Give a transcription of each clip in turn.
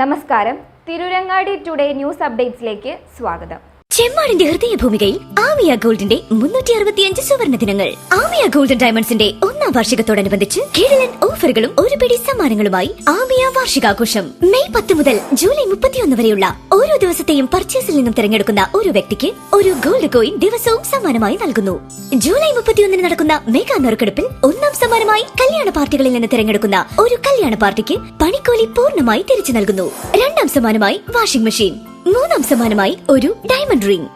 നമസ്കാരം. Tirurangadi today news അപ്ഡേറ്റ്സിലേക്ക് സ്വാഗതം. ചെമ്മാടിന്റെ ഹൃദയഭൂമികയിൽ ആമിയ ഗോൾഡിന്റെ മുന്നൂറ്റി അറുപത്തിയഞ്ച് സുവർണ ദിനങ്ങൾ. ആമിയ ഗോൾഡൻ ഡയമണ്ട്സിന്റെ ഒന്നാം വാർഷികത്തോടനുബന്ധിച്ച് കിഴലൻ ഓഫറുകളും ഒരു പിടി സമ്മാനങ്ങളുമായി ആമിയ വാർഷികാഘോഷം. മെയ് പത്ത് മുതൽ ജൂലൈ മുപ്പത്തിയൊന്ന് വരെയുള്ള ഓരോ ദിവസത്തെയും പർച്ചേസിൽ നിന്നും തിരഞ്ഞെടുക്കുന്ന ഒരു വ്യക്തിക്ക് ഒരു ഗോൾഡ് കോയിൻ ദിവസവും സമ്മാനമായി നൽകുന്നു. ജൂലൈ മുപ്പത്തിയൊന്നിന് നടക്കുന്ന മെഗാ നറുക്കെടുപ്പിൽ ഒന്നാം സമ്മാനമായി കല്യാണ പാർട്ടികളിൽ നിന്ന് തിരഞ്ഞെടുക്കുന്ന ഒരു കല്യാണ പാർട്ടിക്ക് പണിക്കൂലി പൂർണമായി തിരിച്ചു നൽകുന്നു. രണ്ടാം സമ്മാനമായി വാഷിംഗ് മെഷീൻ. മൂന്നാം സമ്മാനമായി ഒരു ഡയമണ്ട് റിംഗ്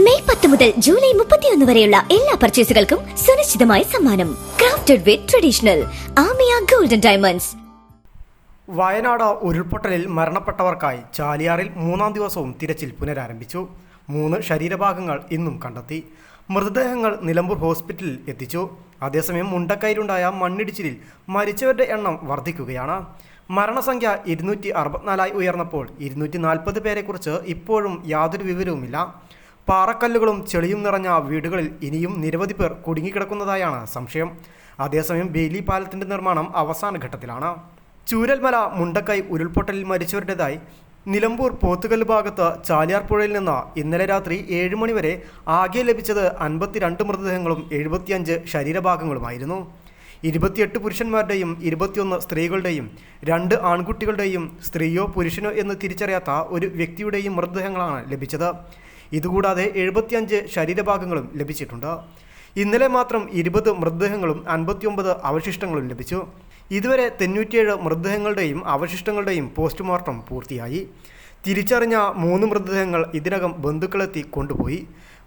മെയ് പത്ത് മുതൽ ജൂലൈ മുപ്പത്തിയൊന്ന് വരെയുള്ള എല്ലാ പർച്ചേസുകൾക്കും സുനിശ്ചിതമായ സമ്മാനം. Crafted with traditional Amiya golden diamonds Wayanad ഉരുൾപൊട്ടലിൽ മരണപ്പെട്ടവർക്കായി ചാലിയാറിൽ മൂന്നാം ദിവസവും തിരച്ചിൽ പുനരാരംഭിച്ചു. മൂന്ന് ശരീരഭാഗങ്ങൾ ഇന്നും കണ്ടെത്തി. മൃതദേഹങ്ങൾ നിലമ്പൂർ ഹോസ്പിറ്റലിൽ എത്തിച്ചു. അതേസമയം മുണ്ടക്കൈരുണ്ടായ മണ്ണിടിച്ചിലിൽ മരിച്ചവരുടെ എണ്ണം വർദ്ധിക്കുകയാണ്. മരണസംഖ്യ ഇരുന്നൂറ്റി അറുപത്തിനാലായി ഉയർന്നപ്പോൾ ഇരുന്നൂറ്റി നാൽപ്പത് പേരെക്കുറിച്ച് ഇപ്പോഴും യാതൊരു വിവരവുമില്ല. പാറക്കല്ലുകളും ചെളിയും നിറഞ്ഞ വീടുകളിൽ ഇനിയും നിരവധി പേർ കുടുങ്ങിക്കിടക്കുന്നതായാണ് സംശയം. അതേസമയം ബെയിലി പാലത്തിന്റെ നിർമ്മാണം അവസാന ഘട്ടത്തിലാണ്. ചൂരൽമല മുണ്ടക്കൈ ഉരുൾപൊട്ടലിൽ മരിച്ചവരുടേതായി നിലമ്പൂർ പോത്തുകല്ല് ഭാഗത്ത് ചാലിയാർ പുഴയിൽ നിന്ന് ഇന്നലെ രാത്രി ഏഴ് മണിവരെ ആകെ ലഭിച്ചത് അൻപത്തിരണ്ട് മൃതദേഹങ്ങളും എഴുപത്തിയഞ്ച് ശരീരഭാഗങ്ങളുമായിരുന്നു. ഇരുപത്തിയെട്ട് പുരുഷന്മാരുടെയും ഇരുപത്തിയൊന്ന് സ്ത്രീകളുടെയും രണ്ട് ആൺകുട്ടികളുടെയും സ്ത്രീയോ പുരുഷനോ എന്ന് തിരിച്ചറിയാത്ത ഒരു വ്യക്തിയുടെയും മൃതദേഹങ്ങളാണ് ലഭിച്ചത്. ഇതുകൂടാതെ എഴുപത്തിയഞ്ച് ശരീരഭാഗങ്ങളും ലഭിച്ചിട്ടുണ്ട്. ഇന്നലെ മാത്രം ഇരുപത് മൃതദേഹങ്ങളും അൻപത്തിയൊമ്പത് അവശിഷ്ടങ്ങളും ലഭിച്ചു. ഇതുവരെ തൊണ്ണൂറ്റിയേഴ് മൃതദേഹങ്ങളുടെയും അവശിഷ്ടങ്ങളുടെയും പോസ്റ്റ്മോർട്ടം പൂർത്തിയായി. തിരിച്ചറിഞ്ഞ മൂന്ന് മൃതദേഹങ്ങൾ ഇതിനകം ബന്ധുക്കളെത്തി കൊണ്ടുപോയി.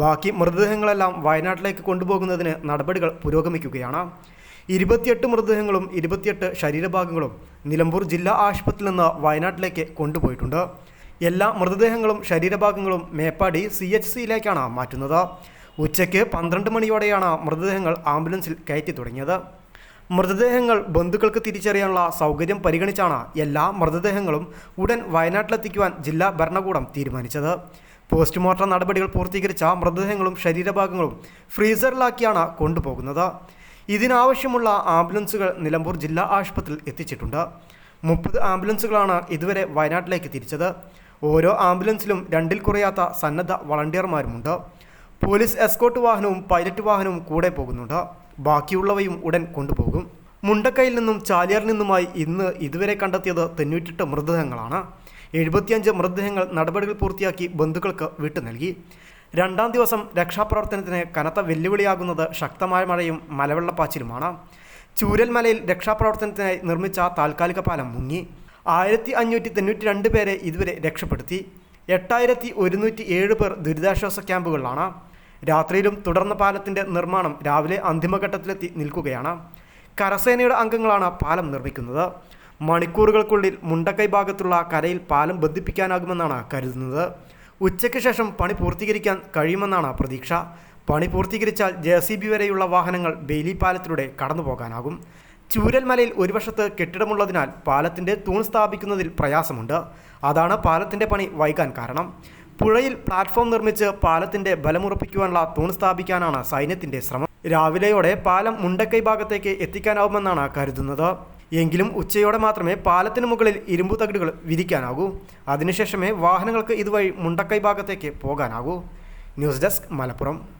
ബാക്കി മൃതദേഹങ്ങളെല്ലാം വയനാട്ടിലേക്ക് കൊണ്ടുപോകുന്നതിന് നടപടികൾ പുരോഗമിക്കുകയാണ്. ഇരുപത്തിയെട്ട് മൃതദേഹങ്ങളും ഇരുപത്തിയെട്ട് ശരീരഭാഗങ്ങളും നിലമ്പൂർ ജില്ലാ ആശുപത്രിയിൽ നിന്ന് വയനാട്ടിലേക്ക് കൊണ്ടുപോയിട്ടുണ്ട്. എല്ലാ മൃതദേഹങ്ങളും ശരീരഭാഗങ്ങളും മേപ്പാടി സി എച്ച് സിയിലേക്കാണ് മാറ്റുന്നത്. ഉച്ചയ്ക്ക് പന്ത്രണ്ട് മണിയോടെയാണ് മൃതദേഹങ്ങൾ ആംബുലൻസിൽ കയറ്റി തുടങ്ങിയത്. മൃതദേഹങ്ങൾ ബന്ധുക്കൾക്ക് തിരിച്ചറിയാനുള്ള സൗകര്യം പരിഗണിച്ചാണ് എല്ലാ മൃതദേഹങ്ങളും ഉടൻ വയനാട്ടിലെത്തിക്കുവാൻ ജില്ലാ ഭരണകൂടം തീരുമാനിച്ചത്. പോസ്റ്റ്മോർട്ടം നടപടികൾ പൂർത്തീകരിച്ച മൃതദേഹങ്ങളും ശരീരഭാഗങ്ങളും ഫ്രീസറിലാക്കിയാണ് കൊണ്ടുപോകുന്നത്. ഇതിനാവശ്യമുള്ള ആംബുലൻസുകൾ നിലമ്പൂർ ജില്ലാ ആശുപത്രിയിൽ എത്തിച്ചിട്ടുണ്ട്. മുപ്പത് ആംബുലൻസുകളാണ് ഇതുവരെ വയനാട്ടിലേക്ക് തിരിച്ചത്. ഓരോ ആംബുലൻസിലും രണ്ടിൽ കുറയാത്ത സന്നദ്ധ വളണ്ടിയർമാരുമുണ്ട്. പോലീസ് എസ്കോട്ട് വാഹനവും പൈലറ്റ് വാഹനവും കൂടെ പോകുന്നുണ്ട്. ബാക്കിയുള്ളവയും ഉടൻ കൊണ്ടുപോകും. മുണ്ടക്കയിൽ നിന്നും ചാലിയാറിൽ നിന്നുമായി ഇന്ന് ഇതുവരെ കണ്ടെത്തിയത് തൊണ്ണൂറ്റെട്ട് മൃതദേഹങ്ങളാണ്. എഴുപത്തിയഞ്ച് മൃതദേഹങ്ങൾ നടപടികൾ പൂർത്തിയാക്കി ബന്ധുക്കൾക്ക് വിട്ടു നൽകി. രണ്ടാം ദിവസം രക്ഷാപ്രവർത്തനത്തിന് കനത്ത വെല്ലുവിളിയാകുന്നത് ശക്തമായ മഴയും മലവെള്ളപ്പാച്ചിലുമാണ്. ചൂരൽമലയിൽ രക്ഷാപ്രവർത്തനത്തിനായി നിർമ്മിച്ച താൽക്കാലിക പാലം മുങ്ങി. ആയിരത്തി അഞ്ഞൂറ്റി തൊണ്ണൂറ്റി രണ്ട് പേരെ ഇതുവരെ രക്ഷപ്പെടുത്തി. എട്ടായിരത്തി ഒരുന്നൂറ്റി ഏഴ് പേർ ദുരിതാശ്വാസ ക്യാമ്പുകളിലാണ്. രാത്രിയിലും തുടർന്ന പാലത്തിന്റെ നിർമ്മാണം രാവിലെ അന്തിമഘട്ടത്തിലെത്തി നിൽക്കുകയാണ്. കരസേനയുടെ അംഗങ്ങളാണ് പാലം നിർമ്മിക്കുന്നത്. മണിക്കൂറുകൾക്കുള്ളിൽ മുണ്ടക്കൈ ഭാഗത്തുള്ള കരയിൽ പാലം ബന്ധിപ്പിക്കാനാകുമെന്നാണ് കരുതുന്നത്. ഉച്ചയ്ക്ക് ശേഷം പണി പൂർത്തീകരിക്കാൻ കഴിയുമെന്നാണ് പ്രതീക്ഷ. പണി പൂർത്തീകരിച്ചാൽ ജെ സി ബി വരെയുള്ള വാഹനങ്ങൾ ബെയിലി പാലത്തിലൂടെ കടന്നു പോകാനാകും ചൂരൽമലയിൽ ഒരു വശത്ത് കെട്ടിടമുള്ളതിനാൽ പാലത്തിന്റെ തൂൺ സ്ഥാപിക്കുന്നതിൽ പ്രയാസമുണ്ട്. അതാണ് പാലത്തിന്റെ പണി വൈകാൻ കാരണം. പുഴയിൽ പ്ലാറ്റ്ഫോം നിർമ്മിച്ച് പാലത്തിന്റെ ബലമുറപ്പിക്കുവാനുള്ള തൂൺ സ്ഥാപിക്കാനാണ് സൈന്യത്തിന്റെ ശ്രമം. രാവിലെയോടെ പാലം മുണ്ടക്കൈ ഭാഗത്തേക്ക് എത്തിക്കാനാവുമെന്നാണ് കരുതുന്നത്. എങ്കിലും ഉച്ചയോടെ മാത്രമേ പാലത്തിന് മുകളിൽ ഇരുമ്പു തകിടുകൾ വിരിക്കാനാകൂ. അതിനുശേഷമേ വാഹനങ്ങൾക്ക് ഇതുവഴി മുണ്ടക്കൈ ഭാഗത്തേക്ക് പോകാനാകൂ. News desk Malappuram.